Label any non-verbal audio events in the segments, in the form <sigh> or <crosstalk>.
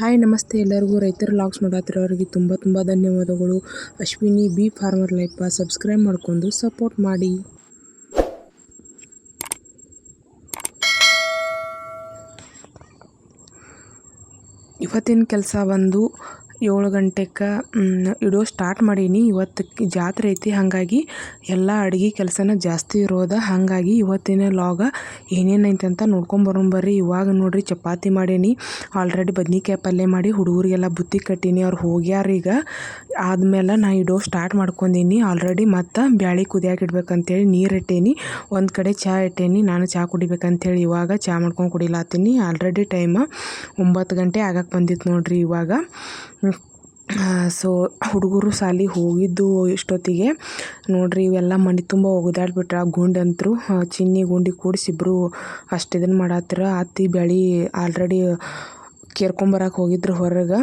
Hi, ನಮಸ್ತೆ ಎಲ್ಲರಿಗೂ. ರೈತರ ಲಾಗ್ಸ್ ನೋಡತ್ತಿರೋರಿಗೆ ತುಂಬ ತುಂಬ ಧನ್ಯವಾದಗಳು. Ashwini B farmer life subscribe ಮಾಡ್ಕೊಂಡು ಸಪೋರ್ಟ್ ಮಾಡಿ. ಇವತ್ತಿನ ಕೆಲಸ ಬಂದು ಏಳು ಗಂಟೆಗೆ ಇಡೋ ಸ್ಟಾರ್ಟ್ ಮಾಡೀನಿ. ಇವತ್ತು ಜಾತ್ರೆ ಐತಿ, ಹಾಗಾಗಿ ಎಲ್ಲ ಅಡುಗೆ ಕೆಲಸನ ಜಾಸ್ತಿ ಇರೋದ. ಹಾಗಾಗಿ ಇವತ್ತಿನ ಲಾಗ ಏನೇನು ಐತೆ ಅಂತ ಬರ್ರಿ. ಇವಾಗ ನೋಡ್ರಿ ಚಪಾತಿ ಮಾಡೀನಿ. ಆಲ್ರೆಡಿ ಬದ್ನಿಕಾಯಿ ಪಲ್ಯ ಮಾಡಿ ಹುಡುಗರಿಗೆಲ್ಲ ಬುತ್ತಿ ಕಟ್ಟೀನಿ. ಅವ್ರು ಹೋಗ್ಯಾರ ಈಗ. ಆದಮೇಲೆ ನಾ ಇಡೋ ಸ್ಟಾರ್ಟ್ ಮಾಡ್ಕೊಂಡೀನಿ. ಆಲ್ರೆಡಿ ಮತ್ತು ಬ್ಯಾಳಿ ಕುದಿಯಾಕೆ ಇಡ್ಬೇಕಂತೇಳಿ ನೀರು ಇಟ್ಟೇನಿ. ಒಂದು ಕಡೆ ಚಹಾ ಇಟ್ಟೇನಿ. ನಾನು ಚಹಾ ಕುಡಿಬೇಕಂತೇಳಿ ಇವಾಗ ಚಹಾ ಮಾಡ್ಕೊಂಡು ಕುಡಿಲಾತೀನಿ. ಆಲ್ರೆಡಿ ಟೈಮ್ ಒಂಬತ್ತು ಗಂಟೆ ಆಗಕ್ಕೆ ಬಂದಿತ್ತು ನೋಡ್ರಿ ಇವಾಗ. ಸೊ ಹುಡುಗರು ಸಾಲಿ ಹೋಗಿದ್ದು ಇಷ್ಟೊತ್ತಿಗೆ ನೋಡ್ರಿ, ಇವೆಲ್ಲ ಮನೆ ತುಂಬ ಒಗದಾಡ್ಬಿಟ್ರೆ ಗುಂಡಂತ್ರು. ಚಿನ್ನಿ ಗುಂಡಿ ಕೂಡಿಸಿ ಇಬ್ಬರು ಅಷ್ಟು ಇದನ್ನು ಮಾಡತ್ತಿರ ಅತ್ತಿ ಬೆಳೆ ಆಲ್ರೆಡಿ ಕೇರ್ಕೊಂಬರಕ್ಕೆ ಹೋಗಿದ್ರು ಹೊರಗೆ.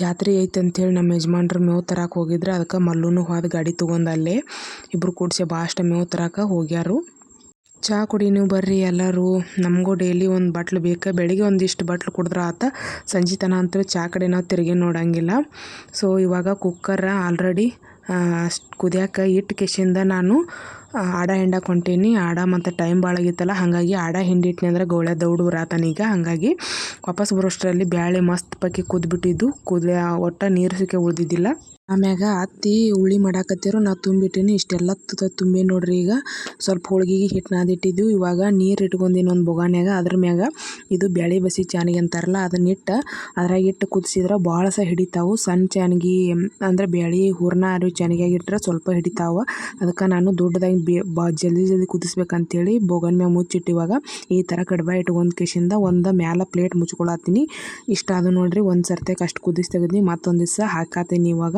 ಜಾತ್ರೆ ಐತೆ ಅಂಥೇಳಿ ನಮ್ಮ ಯಜಮಾನ್ರು ಮೇವು ತರಕ್ಕೆ ಹೋಗಿದ್ರು. ಅದಕ್ಕೆ ಮಲ್ಲೂನು ಹೋದ ಗಾಡಿ ತೊಗೊಂಡು ಅಲ್ಲೇ. ಇಬ್ಬರು ಕೂಡಿಸಿ ಭಾಳಷ್ಟು ಮೇವು ತರಕ್ಕೆ ಹೋಗ್ಯಾರು. ಚಹಾ ಕುಡಿ ನೀವು ಬರ್ರಿ ಎಲ್ಲರೂ. ನಮಗೂ ಡೈಲಿ ಒಂದು ಬಟ್ಲು ಬೇಕು. ಬೆಳಿಗ್ಗೆ ಒಂದಿಷ್ಟು ಬಟ್ಲು ಕುಡಿದ್ರೆ ಆತ. ಸಂಜೆ ತನ ಅಂತೂ ಚಹಾ ಕಡೆ ನಾವು ತಿರುಗಿ ನೋಡೋಂಗಿಲ್ಲ. ಸೊ ಇವಾಗ ಕುಕ್ಕರ್ ಆಲ್ರೆಡಿ ಅಷ್ಟು ಕುದಿಯಾಕ ಇಟ್ಟು ಕೆಶಿಂದ ನಾನು ಆಡ ಹಿಂಡಕ್ಕೆ ಹೊಂಟೀನಿ ಆಡ ಮತ್ತು ಟೈಮ್ ಭಾಳಾಗಿತ್ತಲ್ಲ ಹಾಗಾಗಿ ಆಡ ಹಿಂಡಿಟ್ನಿ ಅಂದ್ರೆ ಗೋಳೆ ದೌಡು ಬರತ್ತಾನೀಗ ಹಾಗಾಗಿ ವಾಪಸ್ ಬರೋಷ್ಟರಲ್ಲಿ ಬ್ಯಾಳೆ ಮಸ್ತ್ ಪಕ್ಕಿ ಕುದ್ಬಿಟ್ಟಿದ್ದು. ಕುದಿಯ ಒಟ್ಟು ನೀರು ಸಿಕ್ಕೆ ಉಳಿದಿದ್ದಿಲ್ಲ. ಆಮ್ಯಾಗ ಅತ್ತಿ ಹುಳಿ ಮಾಡಾಕತ್ತಿರು ನಾ ತುಂಬಿಟ್ಟಿನಿ, ಇಷ್ಟೆಲ್ಲ ತುಂಬಿ ನೋಡ್ರಿ ಈಗ. ಸ್ವಲ್ಪ ಹೋಳ್ಗಿಗೆ ಹಿಟ್ಟು ನಾದಿಟ್ಟಿದ್ವಿ, ಇವಾಗ ನೀರು ಇಟ್ಕೊಂಡಿನಿ ಒಂದು ಬೊಗಾನ್ಯಾಗ ಅದ್ರ ಮ್ಯಾಗ ಇದು ಬ್ಯಾಳಿ ಬಸಿ ಚಾನಿಗೆ ಅಂತಾರಲ್ಲ, ಅದನ್ನ ಇಟ್ಟು, ಅದ್ರಾಗ ಇಟ್ಟು ಕುದಿಸಿದ್ರೆ ಭಾಳ ಸಹ ಹಿಡಿತಾವು. ಸಣ್ಣ ಚಾನಿಗೆ, ಅಂದ್ರೆ ಬ್ಯಾಳಿ, ಹೂರ್ಣ ಅರಿವು ಚಾನಿಗೆ ಇಟ್ಟರೆ ಸ್ವಲ್ಪ ಹಿಡಿತಾವ. ಅದಕ್ಕೆ ನಾನು ದೊಡ್ಡದಾಗಿ ಬೇ, ಬಾ, ಜಲ್ದಿ ಜಲ್ದಿ ಕುದಿಸ್ಬೇಕಂತೇಳಿ ಬೊಗನ್ ಮ್ಯಾಗ ಮುಚ್ಚಿಟ್ಟು ಇವಾಗ ಈ ಥರ ಕಡ್ಬ ಇಟ್ಕೊಂಡು ಕಿಶಿಂದ ಒಂದು ಮ್ಯಾಲ ಪ್ಲೇಟ್ ಮುಚ್ಕೊಳತ್ತೀನಿ. ಇಷ್ಟ ಅದು ನೋಡ್ರಿ, ಒಂದು ಸರ್ತಿಗೆ ಅಷ್ಟು ಕುದಿಸಿ ತೆಗೆದ್ನಿ, ಮತ್ತೊಂದು ದಿವಸ ಹಾಕಾತೀನಿ ಇವಾಗ.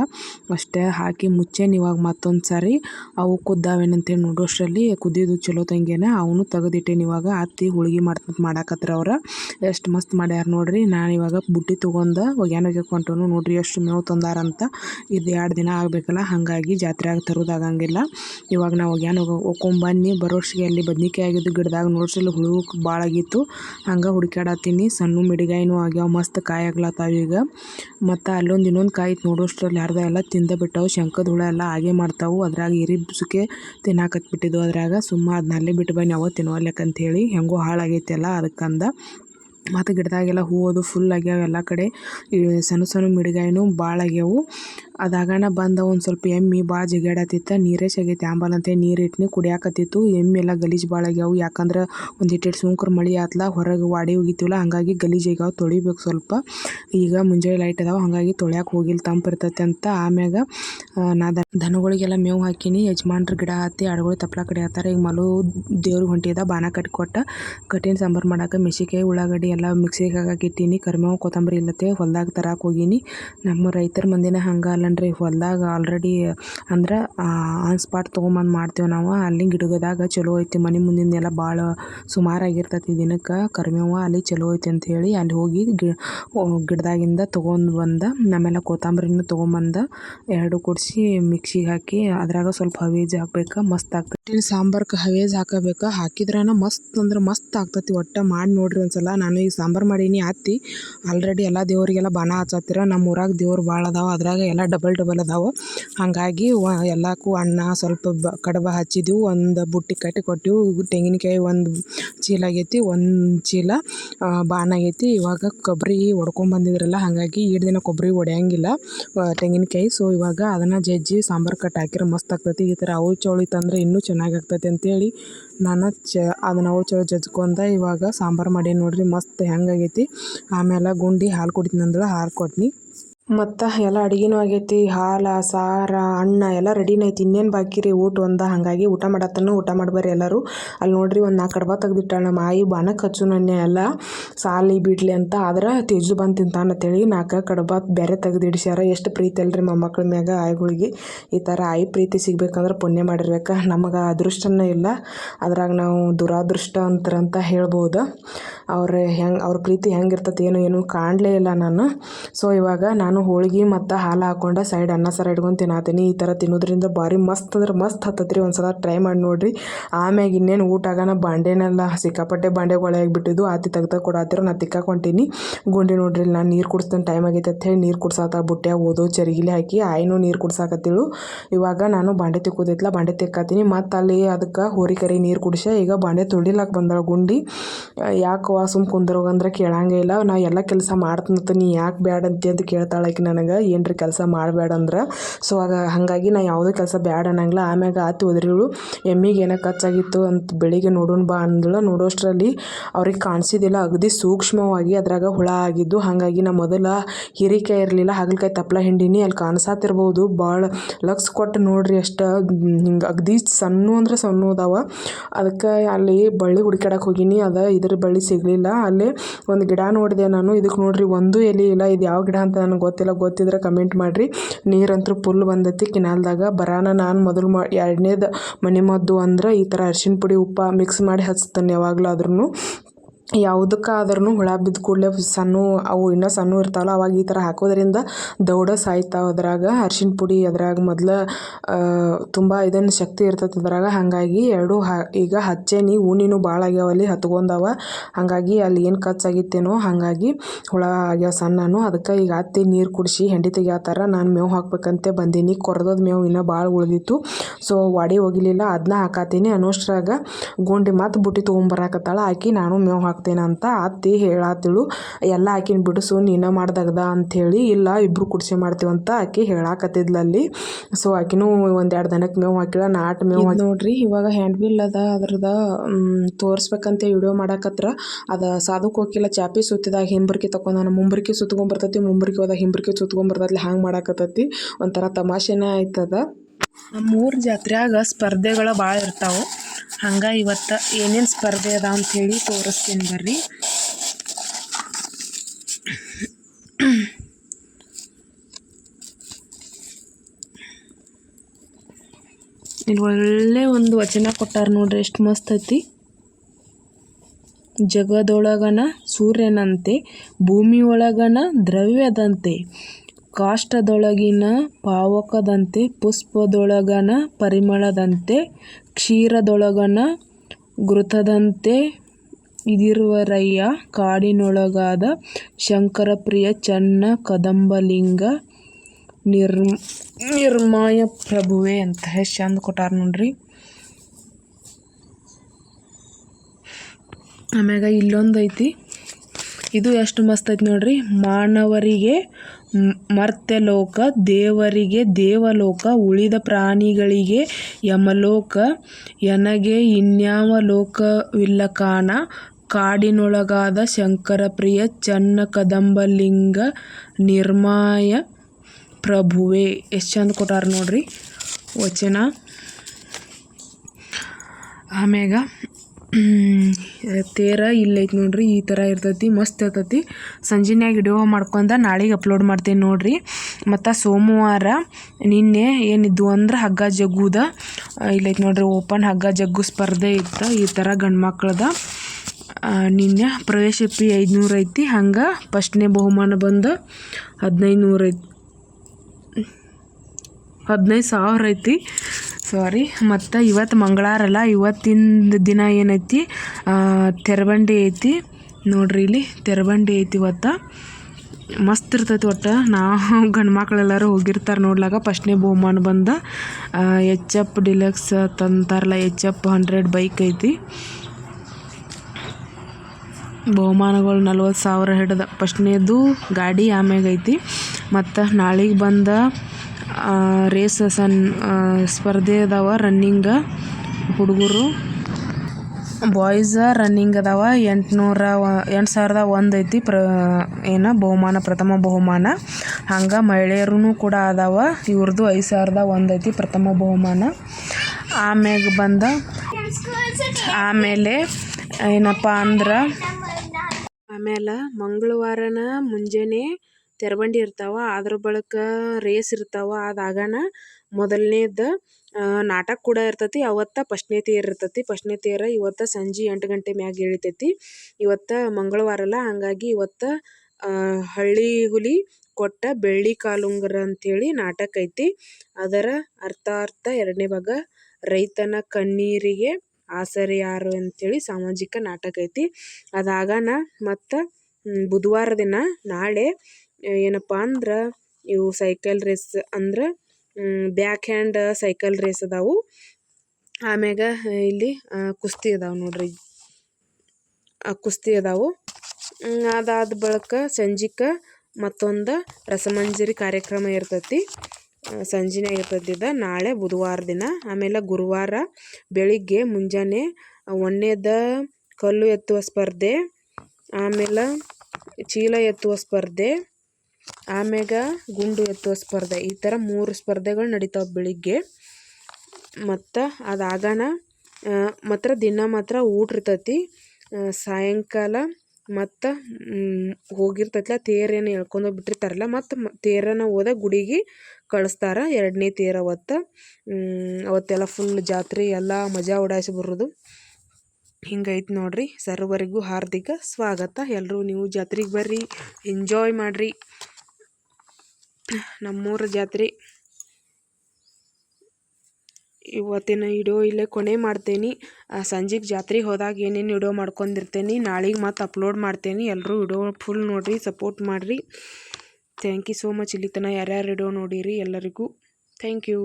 ಅಷ್ಟೇ ಹಾಕಿ ಮುಚ್ಚೇನಿ ಇವಾಗ ಮತ್ತೊಂದು ಸಾರಿ. ಅವು ಕುದ್ದಾವೇನಂತೇಳಿ ನೋಡೋಷ್ಟರಲ್ಲಿ ಕುದ್ದಿದ್ದು ಚಲೋ ತಂಗೇನ ಅವನು ತೆಗೆದಿಟ್ಟೇನಿ ಇವಾಗ. ಅತ್ತಿ ಹುಳಿಗೆ ಮಾಡ್ತ ಮಾಡಾಕತ್ರ ಅವ್ರ. ಎಷ್ಟು ಮಸ್ತ್ ಮಾಡ್ಯಾರ ನೋಡ್ರಿ. ನಾನು ಇವಾಗ ಬುಟ್ಟಿ ತೊಗೊಂಡು ಒಗ್ಯಾನಗೆ ಕೊಂಟನು ನೋಡ್ರಿ ಎಷ್ಟು ಮೇವು ತಂದಾರಂತ ಇದು ಎರಡು ದಿನ ಆಗಬೇಕಲ್ಲ. ಹಾಗಾಗಿ ಜಾತ್ರೆಯಾಗ ತರೋದಾಗಂಗಿಲ್ಲ ಇವಾಗ ನಾವು ಒಗ್ಯಾನ ಒಕ್ಕೊಂಬನ್ನಿ ಬರೋಷ್ಟಿಗೆ ಅಲ್ಲಿ ಬದ್ನಿಕಾಯಿ ಆಗಿದ್ದು ಗಿಡದಾಗ ನೋಡ್ಸಲು ಹುಳು ಭಾಳ ಆಗಿತ್ತು. ಹಂಗೆ ಹುಡುಕಾಡತ್ತೀನಿ ಸಣ್ಣ ಮಿಡಿಗಾಯಿನೂ ಆಗ್ಯಾವ. ಮಸ್ತ್ ಕಾಯಿ ಆಗ್ಲತ್ತಾವ ಈಗ. ಮತ್ತು ಅಲ್ಲೊಂದು ಇನ್ನೊಂದು ಕಾಯಿ ನೋಡೋಷ್ಟ್ರಲ್ಲಿ ಅರ್ಧ ಎಲ್ಲ ತಿಂದ ಬಿಟ್ಟವು ಶಂಕದ ಹುಳ ಎಲ್ಲ ಹಾಗೆ ಮಾಡ್ತಾವು. ಅದ್ರಾಗ ಇರಿಬ್ಸುಕೆ ತಿನ್ನಾಕತ್ಬಿಟ್ಟಿದ್ವು. ಅದ್ರಾಗ ಸುಮ್ಮ ಅದನ್ನಲ್ಲೇ ಬಿಟ್ಟು ಬನ್ನಿ ಅವ ತಿನ್ನುವಲ್ಯಕ್ಕಂತ ಹೇಳಿ ಹೆಂಗೋ ಹಾಳಾಗೈತಿ ಎಲ್ಲ ಅದಕ್ಕಂದ ಮತ್ತು ಗಿಡದಾಗೆಲ್ಲ ಹೂವು ಅದು ಫುಲ್ ಆಗ್ಯಾವ ಎಲ್ಲ ಕಡೆ. ಸಣ್ಣ ಸಣ್ಣ ಮಿಡಿಗಾಯಿನೂ ಭಾಳ ಆಗ್ಯಾವು. ಅದಾಗಣ ಬಂದ ಒಂದು ಸ್ವಲ್ಪ ಎಮ್ಮೆ ಭಾಳ ಜಿಗಾಡತ್ತಿತ್ತು ನೀರೇ ಸಗೈತಿ ಅಂತೇಳಿ ನೀರು ಇಟ್ನಿ ಕುಡಿಯಾಕತ್ತಿತ್ತು. ಎಮ್ಮೆ ಎಲ್ಲ ಗಲೀಜು ಭಾಳ ಆಗ್ಯಾವು, ಯಾಕಂದ್ರೆ ಒಂದು ಇಟ್ಟು ಸುಂಕ್ರ ಮಳೆ ಆತ್ಲ, ಹೊರಗೆ ವಾಡಿ ಹೋಗಿತ್ತಿಲ್ಲ ಹಾಗಾಗಿ ಗಲೀಜು ಆಗ್ಯಾವ. ತೊಳಿಬೇಕು ಸ್ವಲ್ಪ, ಈಗ ಮುಂಜಾನೆ ಲೈಟ್ ಅದಾವ, ಹಾಗಾಗಿ ತೊಳ್ಯಾಕೆ ಹೋಗಿಲ್ಲ, ತಂಪು ಇರ್ತೈತೆ ಅಂತ ಆಮ್ಯಾಗ ನಾ ದನಗಳಿಗೆಲ್ಲ ಮೇವು ಹಾಕಿನಿ, ಯಜಮಾನ್ರ ಗಿಡ ಹತ್ತಿ, ಆಡುಗಳು ತಪ್ಪಲ ಕಡೆ ಹಾಕ್ತಾರೆ. ಈಗ ಮಲು ದೇವ್ರಿಗೆ ಹೊಂಟಿದ ಬಾನ ಕಟ್ಕೊಟ್ಟ ಕಟ್ಟಿನ ಸಾಂಬಾರು ಮಾಡಾಕ ಮೆಸಿಕಾಯಿ ಉಳ್ಳಾಗಡ್ಡಿ ಎಲ್ಲ ಮಿಕ್ಸಿಗೆ ಹಾಕಿ ಇಟ್ಟೀನಿ. ಕರಿಮೇವು, ಕೊತ್ತಂಬರಿ ಇಲ್ಲತ್ತೆ, ಹೊಲ್ದಾಗ ತರಕ್ಕೆ ಹೋಗಿನಿ. ನಮ್ಮ ರೈತರ ಮಂದಿನ ಹಂಗೆ ಅಲ್ಲನ್ರಿ ಹೊಲ್ದಾಗ ಆಲ್ರೆಡಿ ಅಂದ್ರೆ ಆನ್ ಸ್ಪಾಟ್ ತೊಗೊಂಬಂದು ಮಾಡ್ತೇವೆ ನಾವು. ಅಲ್ಲಿ ಗಿಡಗದಾಗ ಚಲೋ ಐತಿ, ಮನೆ ಮುಂದಿಂದೆಲ್ಲ ಭಾಳ ಸುಮಾರಾಗಿರ್ತೈತಿ ದಿನಕ್ಕೆ. ಕರ್ಮೇವ ಅಲ್ಲಿ ಚಲೋ ಐತಿ ಅಂತ ಹೇಳಿ ಅಲ್ಲಿ ಹೋಗಿ ಗಿ ಗಿಡದಾಗಿಂದ ತೊಗೊಂಡು ಬಂದ ಆಮೇಲೆ ಕೊತ್ತಂಬರಿನೂ ತೊಗೊಂಬಂದು ಎರಡು ಕೊಡ್ಸಿ ಮಿಕ್ಸಿಗೆ ಹಾಕಿ ಅದ್ರಾಗ ಸ್ವಲ್ಪ ಹವೇಜ್ ಹಾಕ್ಬೇಕು, ಮಸ್ತ್ ಆಗ್ತೈತಿ. ಸಾಂಬಾರ್ಗೆ ಹವೇಜ್ ಹಾಕಬೇಕು, ಹಾಕಿದ್ರನ ಮಸ್ತ್ ಅಂದ್ರೆ ಮಸ್ತ್ ಆಗ್ತೈತಿ ಒಟ್ಟು ಮಾಡಿ ನೋಡ್ರಿ ಒಂದ್ಸಲ. ನಾನು ಈಗ ಸಾಂಬಾರು ಮಾಡೀನಿ ಅತ್ತಿ ಆಲ್ರೆಡಿ ಎಲ್ಲ ದೇವರಿಗೆಲ್ಲ ಬಾಣ ಹಚ್ಚತ್ತಿರ ನಮ್ಮ ಊರಾಗ ದೇವ್ರು ಭಾಳ ಅದಾವ, ಅದ್ರಾಗ ಎಲ್ಲ ಡಬಲ್ ಡಬಲ್ ಅದಾವೆ. ಹಾಗಾಗಿ ಎಲ್ಲಕ್ಕೂ ಅನ್ನ ಸ್ವಲ್ಪ ಬ ಕಡಬ ಹಚ್ಚಿದ್ದೆವು ಒಂದು ಬುಟ್ಟಿ ಕಟ್ಟಿ ಕೊಟ್ಟೆವು. ತೆಂಗಿನಕಾಯಿ ಒಂದು ಚೀಲ ಆಗೈತಿ, ಒಂದು ಚೀಲ ಬಾಣ ಆಗೈತಿ. ಇವಾಗ ಕೊಬ್ಬರಿ ಹೊಡ್ಕೊಂಬಂದಿದ್ರಲ್ಲ ಹಾಗಾಗಿ ಈಡು ದಿನ ಕೊಬ್ಬರಿ ಒಡೆಯಂಗಿಲ್ಲ ತೆಂಗಿನಕಾಯಿ. ಸೊ ಇವಾಗ ಅದನ್ನು ಜಜ್ಜಿ ಸಾಂಬಾರು ಕಟ್ ಹಾಕಿದ್ರೆ ಮಸ್ತ್ ಆಗ್ತೈತಿ. ಈ ಥರ ಅವು ಚೌಳಿ ತಂದ್ರೆ ಇನ್ನೂ ಚೆನ್ನಾಗಿ ಆಗ್ತೈತಿ ಅಂತೇಳಿ ನಾನು ಚ, ಅದನ್ನು ಅವು ಚೌಳಿ ಜಜ್ಕೊಂಡ ಇವಾಗ ಸಾಂಬಾರು ಮಾಡಿ ನೋಡಿರಿ ಮಸ್ತ್ ಹೆಂಗಾಗೈತಿ ಆಮೇಲೆ ಗುಂಡಿ ಹಾಲು ಕುಡಿತೀನಿ ಅಂದ್ರೆ ಹಾಲು ಕೊಟ್ನಿ. ಮತ್ತು ಎಲ್ಲ ಅಡುಗೆನೂ ಆಗೈತಿ. ಹಾಲು, ಸಾರು, ಅನ್ನ ಎಲ್ಲ ರೆಡಿನೇ ಐತಿ. ಇನ್ನೇನು ಬಾಕಿ ರೀ? ಊಟ ಒಂದು. ಹಾಗಾಗಿ ಊಟ ಮಾಡತ್ತನೂ, ಊಟ ಮಾಡ್ಬಾರಿ ಎಲ್ಲರೂ. ಅಲ್ಲಿ ನೋಡ್ರಿ ಒಂದು ನಾಲ್ಕು ಕಡ್ಬ ತೆಗ್ದಿಟ್ಟಾಳ. ನಮ್ಮ ಆಯಿ ಬಾಣಕ್ಕೆ ಹಚ್ಚು ನನ್ನೆ ಎಲ್ಲ. ಸಾಲಿ ಬಿಡ್ಲಿ ಅಂತ ಆದ್ರೆ ತೇಜು ಬಂದು ಅಂತ ಹೇಳಿ ನಾಲ್ಕು ಕಡ್ಬ ಬೇರೆ ತೆಗೆದಿಡ್ಸ್ಯಾರ. ಎಷ್ಟು ಪ್ರೀತಿ ಅಲ್ರಿ ಮೊಮ್ಮಕ್ಳ ಮ್ಯಾಗ ಆಯಿಗಳಿಗೆ. ಈ ಥರ ಆಯಿ ಪ್ರೀತಿ ಸಿಗ್ಬೇಕಂದ್ರೆ ಪುಣ್ಯ ಮಾಡಿರ್ಬೇಕು. ನಮಗೆ ಅದೃಷ್ಟನೇ ಇಲ್ಲ. ಅದ್ರಾಗ ನಾವು ದುರಾದೃಷ್ಟ ಅಂತರಂತ ಹೇಳ್ಬೋದು. ಅವ್ರ ಹೆಂಗೆ, ಅವ್ರ ಪ್ರೀತಿ ಹೆಂಗೆ ಇರ್ತೈತಿ ಏನು ಏನು ಕಾಣಲೇ ಇಲ್ಲ ನಾನು. ಸೊ ಇವಾಗ ನಾನು ನಾನು ಹೋಳಿಗೆ ಮತ್ತು ಹಾಲು ಹಾಕ್ಕೊಂಡು ಸೈಡ್ ಅನ್ನ ಸಾರು ಇಟ್ಕೊಂಡು ತಿನ್ನತ್ತೀನಿ ಈ ಥರ ತಿನ್ನೋದ್ರಿಂದ ಭಾರಿ ಮಸ್ತ್ ಅಂದ್ರೆ ಮಸ್ತ್ ಹತ್ತತ್ರಿ ಒಂದು ಸಲ ಟ್ರೈ ಮಾಡಿ ನೋಡಿರಿ. ಆಮ್ಯಾಗ ಇನ್ನೇನು ಊಟ ಆಗೋಣ ಬಾಂಡೆನೆಲ್ಲ, ಸಿಕ್ಕಾಪಟ್ಟೆ ಬಾಂಡೆ ಬಿಟ್ಟಿದ್ದು ಆತಿ ತೆಗ್ದು ಕೊಡತ್ತಿರ ನಾ ತಿಕ್ಕಾಕೊಂತೀನಿ ಗುಂಡಿ ನೋಡ್ರಿ ನಾನು ನೀರು ಕುಡಿಸ್ತೇನೆ ಟೈಮ್ ಆಗೈತೆ ಅಂತ ಹೇಳಿ ನೀರು ಕುಡ್ಸಾತ ಬುಟ್ಟಿಯಾಗ ಓದೋ ಚರಿಗಿಲಿ ಹಾಕಿ, ಆಯ್ನು ನೀರು ಕುಡ್ಸಾಕತ್ತಿಳು. ಇವಾಗ ನಾನು ಬಾಂಡೆ ತಿಕ್ಕೋದೈತ್ಲ, ಬಾಂಡೆ ತಿಕ್ಕಾತೀನಿ. ಮತ್ತು ಅಲ್ಲಿ ಅದಕ್ಕೆ ಹೋರಿಕರಿ ನೀರು ಕುಡಿಸಿ, ಈಗ ಬಾಂಡೆ ತೊಳಿಲಾಕ ಬಂದಳ ಗುಂಡಿ. ಯಾಕೆ ಸುಮ್ಮ ಕುಂದ್ರೋಗಂದ್ರೆ ಕೇಳಂಗೇ ಇಲ್ಲ. ನಾ ಎಲ್ಲ ಕೆಲಸ ಮಾಡ್ತೀನಂತ, ನೀ ಯಾಕೆ ಬ್ಯಾಡಂತಿ ಅಂತ ಕೇಳ್ತಾಳೆ ಆಕಿ ನನಗೆ ಏನ್ರಿ ಕೆಲಸ ಮಾಡಬೇಡ ಅಂದ್ರೆ. ಸೊ ಆಗ ಹಾಗಾಗಿ ನಾ ಯಾವುದೇ ಕೆಲಸ ಬ್ಯಾಡ ಅನ್ನಂಗಿಲ್ಲ. ಆಮ್ಯಾಗ ಆತು ಹೋದ್ರಿಳು ಎಮ್ಮಿಗೆ ಏನೋ ಖರ್ಚಾಗಿತ್ತು ಅಂತ ಬೆಳಿಗ್ಗೆ ನೋಡೋಣ ಬಾ ಅಂದಳು. ನೋಡೋಷ್ಟರಲ್ಲಿ ಅವ್ರಿಗೆ ಕಾಣಿಸಿದಿಲ್ಲ. ಅಗದಿ ಸೂಕ್ಷ್ಮವಾಗಿ ಅದ್ರಾಗ ಹುಳ ಆಗಿದ್ದು. ಹಾಗಾಗಿ ನಾ ಮೊದಲ ಹೀರಿಕಾಯಿ ಇರಲಿಲ್ಲ. ಹಾಗಲಕಾಯಿ ತಪ್ಪಲ ಹಿಂಡಿನಿ. ಅಲ್ಲಿ ಕಾಣಿಸಾತಿರ್ಬೋದು. ಭಾಳ ಲಕ್ಸ್ ಕೊಟ್ಟು ನೋಡ್ರಿ ಅಷ್ಟು. ಹಿಂಗೆ ಅಗದಿ ಸಣ್ಣ ಅಂದ್ರೆ ಸಣ್ಣ ಅದಾವ. ಅದಕ್ಕೆ ಅಲ್ಲಿ ಬಳ್ಳಿ ಹುಡ್ಕ್ಯಾಡಕ್ಕೆ ಹೋಗಿನಿ. ಅದ ಇದ್ರ ಬಳ್ಳಿ ಸಿಗಲಿಲ್ಲ. ಅಲ್ಲಿ ಒಂದು ಗಿಡ ನೋಡಿದೆ ನಾನು. ಇದಕ್ಕೆ ನೋಡ್ರಿ ಒಂದು ಎಲೆ ಇಲ್ಲ. ಇದು ಯಾವ ಗಿಡ ಅಂತ ನನಗೆ ಗೊತ್ತಿಲ್ಲ ಗೊತ್ತಿದ್ರೆ ಕಮೆಂಟ್ ಮಾಡಿರಿ. ನೀರಂತೂ ಫುಲ್ ಬಂದೈತಿ, ಕಿನಾಲ್ದಾಗ ಬರಾನ ನಾನು ಮೊದಲು ಮಾ, ಎರಡನೇದು ಮನೆ ಮದ್ದು ಅಂದ್ರೆ ಈ ಥರ ಅರ್ಶಿಣ ಪುಡಿ ಉಪ್ಪು ಮಿಕ್ಸ್ ಮಾಡಿ ಹಚ್ತೇನೆ ಯಾವಾಗಲೂ ಆದ್ರೂ ಯಾವುದಕ್ಕಾದ್ರೂ ಹುಳ ಬಿದ್ದ ಕೂಡಲೇ ಸಣ್ಣ, ಅವು ಇನ್ನೂ ಸಣ್ಣ ಇರ್ತಾವಲ್ಲ, ಅವಾಗ ಈ ಥರ ಹಾಕೋದ್ರಿಂದ ದೌಡ ಸಾಯ್ತಾವೆ ಅದ್ರಾಗ, ಅರ್ಶಿಣ ಪುಡಿ ಅದ್ರಾಗ ಮೊದ್ಲು ತುಂಬ ಇದನ್ನು ಶಕ್ತಿ ಇರ್ತೈತೆ ಅದ್ರಾಗ. ಹಾಗಾಗಿ ಎರಡು ಹಾ, ಈಗ ಹಚ್ಚೇನಿ ಊನಿನೂ ಭಾಳ ಆಗ್ಯಾವ ಅಲ್ಲಿ, ಹತ್ಕೊಂಡವ. ಹಾಗಾಗಿ ಅಲ್ಲಿ ಏನು ಖರ್ಚಾಗಿತ್ತೇನೋ ಹಾಗಾಗಿ ಹುಳ ಆಗ್ಯಾವ ಸಣ್ಣನು. ಅದಕ್ಕೆ ಈಗ ಅತ್ತಿ ನೀರು ಕುಡಿಸಿ ಹೆಂಡಿ ತೆಗಿಯತ್ತಾರ ನಾನು ಮೇವು ಹಾಕ್ಬೇಕಂತೆ ಬಂದೀನಿ. ಕೊರದೋದು ಮೇವು ಇನ್ನೂ ಭಾಳ ಉಳಿದಿತ್ತು. ಸೊ ವಾಡಿ ಹೋಗಿಲಿಲ್ಲ ಅದನ್ನ ಹಾಕತ್ತೀನಿ ಅನ್ನೋಷ್ಟ್ರಾಗ, ಗುಂಡಿ ಮತ್ತು ಬುಟ್ಟಿ ತೊಗೊಂಬರಾಕತ್ತಾಳ. ಆಕಿ ನಾನು ಮೇವು ಹಾಕಿ ಅಂತ ಅತ್ತಿ ಹೇಳಾತಿಳು ಎಲ್ಲ ಆಕಿನ ಬಿಡಿಸು ನೀನು ಮಾಡ್ದಾಗದ? ಅಂಥೇಳಿ ಇಲ್ಲ ಇಬ್ಬರು ಕುಡ್ಸಿ ಮಾಡ್ತೀವಂತ ಆಕಿ ಹೇಳಾಕತ್ತಿದ್ಲು ಅಲ್ಲಿ. ಸೊ ಆಕಿನೂ ಒಂದೆರಡು ದನಕ್ಕೆ ಮೇವು ಹಾಕಿಳ ನಾಟ್ ಮೇವು ನೋಡ್ರಿ ಇವಾಗ ಹ್ಯಾಂಡ್ ಬಿಲ್ ಅದ ಅದ್ರದ ತೋರಿಸ್ಬೇಕಂತ ವಿಡಿಯೋ ಮಾಡಾಕತ್ರ ಅದ ಸಾಧುಕ್ ಹೋಗಿಲ್ಲ ಚಾಪಿ ಸುತ್ತಿದಾಗ ಹಿಂಬರ್ಕಿ ನಾನು ಮುಂಬರ್ಕಿ ಸುತ್ಕೊಂಬರ್ತೈತಿ ಮುಂಬರ್ಕಿ ಹೋದಾಗ ಹಿಂಬರ್ಕಿ ಸುತ್ಕೊಂಬರ್ತೈತಿ ಹ್ಯಾಂಗೆ ಮಾಡಾಕತ್ತೈತಿ ಒಂಥರ ತಮಾಷೆನೇ ಆಯ್ತದ. ಮೂರು ಜಾತ್ರೆಯಾಗ ಸ್ಪರ್ಧೆಗಳು ಭಾಳ ಇರ್ತಾವೆ. ಹಂಗೆ ಇವತ್ತು ಏನೇನು ಸ್ಪರ್ಧೆ ಅದ ಅಂಥೇಳಿ ತೋರಿಸ್ತೀನಿ ಬರ್ರಿ. ಇಲ್ಲಿ ಒಳ್ಳೆ ಒಂದು ವಚನ ಕೊಟ್ಟಾರ ನೋಡ್ರಿ, ಎಷ್ಟು ಮಸ್ತ್ ಐತಿ. ಜಗದೊಳಗನ ಸೂರ್ಯನಂತೆ, ಭೂಮಿಯೊಳಗನ ದ್ರವ್ಯದಂತೆ, ಕಾಷ್ಟದೊಳಗಿನ ಪಾವಕದಂತೆ, ಪುಷ್ಪದೊಳಗನ ಪರಿಮಳದಂತೆ ಕ್ಷೀರದೊಳಗನ ಘೃತದಂತೆ ಇದಿರುವರಯ್ಯ, ಕಾಡಿನೊಳಗಾದ ಶಂಕರಪ್ರಿಯ ಚನ್ನ ಕದಂಬಲಿಂಗ ನಿರ್ ನಿರ್ಮಾಯ ಪ್ರಭುವೆ ಅಂತ ಎಷ್ಟು ಚಂದ ಕೊಟ್ಟಾರ ನೋಡ್ರಿ. ಆಮ್ಯಾಗ ಇಲ್ಲೊಂದು ಐತಿ ಇದು ಎಷ್ಟು ಮಸ್ತ್ ಐತೆ ನೋಡ್ರಿ. ಮಾನವರಿಗೆ ಮರ್ತ್ಯಲೋಕ ದೇವರಿಗೆ ದೇವಲೋಕ, ಉಳಿದ ಪ್ರಾಣಿಗಳಿಗೆ ಯಮಲೋಕ, ಎನಗೆ ಇನ್ಯಾವ ಲೋಕವಿಲ್ಲ ಕಾಣ. ಕಾಡಿನೊಳಗಾದ ಶಂಕರಪ್ರಿಯ ಚನ್ನ ಕದಂಬಲಿಂಗ ನಿರ್ಮಾಯ ಪ್ರಭುವೆ. ಎಷ್ಟು ಚಂದ ಕೊಟ್ಟಾರ ನೋಡ್ರಿ. ವಚನ. ಆಮ್ಯಾಗ ತೇರ ಇಲ್ಲೈತೆ ನೋಡ್ರಿ, ಈ ಥರ ಇರ್ತೈತಿ, ಮಸ್ತ್ ಇರ್ತೈತಿ. ಸಂಜೆನ್ಯಾಗ ವಿಡಿಯೋ ಮಾಡ್ಕೊಂಡ ನಾಳೆಗೆ ಅಪ್ಲೋಡ್ ಮಾಡ್ತೀನಿ ನೋಡ್ರಿ. ಮತ್ತು ಸೋಮವಾರ ನಿನ್ನೆ ಏನಿದ್ದು ಅಂದ್ರೆ ಹಗ್ಗ ಜಗ್ಗುದ. ಇಲ್ಲೈತೆ ನೋಡ್ರಿ ಓಪನ್ ಹಗ್ಗ ಜಗ್ಗು ಸ್ಪರ್ಧೆ ಇತ್ತು, ಈ ಥರ ಗಂಡು ನಿನ್ನೆ ಪ್ರವೇಶ ಪಿ ಐದುನೂರು ಐತಿ, ಹಂಗೆ ಫಸ್ಟ್ನೇ ಬಹುಮಾನ ಬಂದು ಹದಿನೈದು ನೂರು ಐತಿ ಹದಿನೈದು ಸಾವಿರ ಐತಿ. ಸಾರಿ ಮತ್ತು ಇವತ್ತು ಮಂಗಳಾರಲ್ಲ ಇವತ್ತಿನ ದಿನ ಏನೈತಿ? ತೆರಬಂಡಿ ಐತಿ. ನೋಡ್ರಿ ಇಲ್ಲಿ, ತೆರಬಂಡಿ ಐತಿ ಇವತ್ತು. ಮಸ್ತ್ ಇರ್ತೈತಿ ಒಟ್ಟು. ನಾವು <laughs> ಗಂಡು ಮಕ್ಳೆಲ್ಲರೂ ಹೋಗಿರ್ತಾರೆ ನೋಡ್ಲಾಗ. ಫಸ್ಟ್ನೇ ಬಹುಮಾನ ಬಂದ. ಎಚ್ ಎಪ್ ಡಿಲಕ್ಸ್ ತಂತಾರಲ್ಲ ಎಚ್ ಎಪ್ ಹಂಡ್ರೆಡ್ ಬೈಕ್ ಐತಿ. ಬಹುಮಾನಗಳು ನಲ್ವತ್ತು ಸಾವಿರ ಹಿಡ್ದು. ಫಸ್ಟ್ನೇದು ಗಾಡಿ ಆಮ್ಯಾಗೈತಿ ಮತ್ತು ನಾಳೆಗೆ ಬಂದ ರೇಸ್ ಅನ್ ಸ್ಪರ್ಧೆ ಅದಾವ ರನ್ನಿಂಗ ಹುಡುಗರು. ಬಾಯ್ಸ ರನ್ನಿಂಗ್ ಅದಾವ, ಎಂಟುನೂರ ಎಂಟು ಸಾವಿರದ ಒಂದು ಐತಿ ಪ್ರ, ಏನು ಬಹುಮಾನ, ಪ್ರಥಮ ಬಹುಮಾನ. ಹಂಗೆ ಮಹಿಳೆಯರೂ ಕೂಡ ಅದಾವ ಇವ್ರದ್ದು ಐದು ಸಾವಿರದ ಒಂದು ಐತಿ ಪ್ರಥಮ ಬಹುಮಾನ. ಆಮ್ಯಾಗ ಬಂದ, ಆಮೇಲೆ ಏನಪ್ಪ ಅಂದ್ರೆ ಆಮೇಲೆ ಮಂಗಳವಾರನ ಮುಂಜಾನೆ ತೆರಬಂಡಿ ಇರ್ತಾವ, ಅದ್ರ ಬಳಿಕ ರೇಸ್ ಇರ್ತಾವ ಅದಾಗನ ಮೊದಲನೇದ ನಾಟಕ ಕೂಡ ಇರ್ತೈತಿ, ಅವತ್ತು ಪಸ್ಟ್ನೇ ತೇರು ಇರ್ತೈತಿ. ಪಸ್ಟ್ನೇ ತೇರು ಇವತ್ತು ಸಂಜೆ ಎಂಟು ಗಂಟೆ ಮ್ಯಾಗ ಇಳಿತೈತಿ ಇವತ್ತು ಮಂಗಳವಾರ ಅಲ್ಲ, ಹಾಗಾಗಿ ಇವತ್ತು ಹಳ್ಳಿ ಹುಲಿ ಕೊಟ್ಟ ಬೆಳ್ಳಿ ಕಾಲುಂಗುರ ಅಂತೇಳಿ ನಾಟಕ ಐತಿ. ಅದರ ಅರ್ಥಾರ್ಥ ಎರಡನೇ ಭಾಗ, ರೈತನ ಕಣ್ಣೀರಿಗೆ ಆಸರೆ ಯಾರು ಅಂತೇಳಿ ಸಾಮಾಜಿಕ ನಾಟಕ ಐತಿ. ಅದಾಗನ ಮತ್ತು ಬುಧವಾರ ದಿನ ನಾಳೆ ಏನಪ್ಪ ಅಂದ್ರೆ ಇವು ಸೈಕಲ್ ರೇಸ್ ಅಂದ್ರೆ ಬ್ಯಾಕ್ ಹ್ಯಾಂಡ್ ಸೈಕಲ್ ರೇಸ್ ಅದಾವು. ಆಮ್ಯಾಗ ಇಲ್ಲಿ ಕುಸ್ತಿ ಅದಾವೆ ನೋಡ್ರಿ. ಕುಸ್ತಿ ಅದಾವು. ಅದಾದ ಬಳಿಕ ಸಂಜಿಕ ಮತ್ತೊಂದು ರಸಮಂಜರಿ ಕಾರ್ಯಕ್ರಮ ಇರ್ತೈತಿ. ಸಂಜೆನೇ ಇರ್ತೈತಿ ಇದು. ನಾಳೆ ಬುಧವಾರ ದಿನ. ಆಮೇಲೆ ಗುರುವಾರ ಬೆಳಿಗ್ಗೆ ಮುಂಜಾನೆ ಒಣ್ಣೆದ ಕಲ್ಲು ಎತ್ತುವ ಸ್ಪರ್ಧೆ. ಆಮೇಲೆ ಚೀಲ ಎತ್ತುವ ಸ್ಪರ್ಧೆ. ಆಮ್ಯಾಗ ಗುಂಡು ಎತ್ತುವ ಸ್ಪರ್ಧೆ. ಈ ಥರ ಮೂರು ಸ್ಪರ್ಧೆಗಳು ನಡೀತಾವೆ ಬೆಳಿಗ್ಗೆ. ಮತ್ತು ಅದಾಗಣ ಮಾತ್ರ ದಿನ ಮಾತ್ರ ಊಟ ಇರ್ತೈತಿ. ಸಾಯಂಕಾಲ ಮತ್ತು ಹೋಗಿರ್ತೈತಲ್ಲ ತೇರೇನು ಎಳ್ಕೊಂಡು ಬಿಟ್ಟಿರ್ತಾರಲ್ಲ ಮತ್ತು ತೇರನ್ನು ಹೋದ ಗುಡಿಗೆ ಕಳಿಸ್ತಾರೆ. ಎರಡನೇ ತೇರು ಅವತ್ತು ಅವತ್ತೆಲ್ಲ ಫುಲ್ ಜಾತ್ರೆ, ಎಲ್ಲ ಮಜಾ ಉಡಾಯಿಸಿ ಬರೋದು. ಹಿಂಗೈತೆ ನೋಡ್ರಿ. ಸರ್ವರಿಗೂ ಹಾರ್ದಿಕ ಸ್ವಾಗತ. ಎಲ್ಲರೂ ನೀವು ಜಾತ್ರೆಗೆ ಬರ್ರಿ ಎಂಜಾಯ್ ಮಾಡಿರಿ. ನಮ್ಮೂರ ಜಾತ್ರೆ. ಇವತ್ತಿನ ವಿಡಿಯೋ ಇಲ್ಲೇ ಕೊನೆ ಮಾಡ್ತೇನೆ. ಸಂಜೆಗೆ ಜಾತ್ರೆಗೆ ಹೋದಾಗ ಏನೇನು ವಿಡಿಯೋ ಮಾಡ್ಕೊಂಡಿರ್ತೇನೆ, ನಾಳೆಗೆ ಮತ್ತೆ ಅಪ್ಲೋಡ್ ಮಾಡ್ತೇನೆ. ಎಲ್ಲರೂ ವಿಡಿಯೋ ಫುಲ್ ನೋಡಿರಿ ಸಪೋರ್ಟ್ ಮಾಡಿರಿ. ಥ್ಯಾಂಕ್ ಯು ಸೋ ಮಚ್ ಇಲ್ಲಿ ತನಕ ಯಾರ್ಯಾರು ವಿಡಿಯೋ ನೋಡಿರಿ ಎಲ್ಲರಿಗೂ. Thank you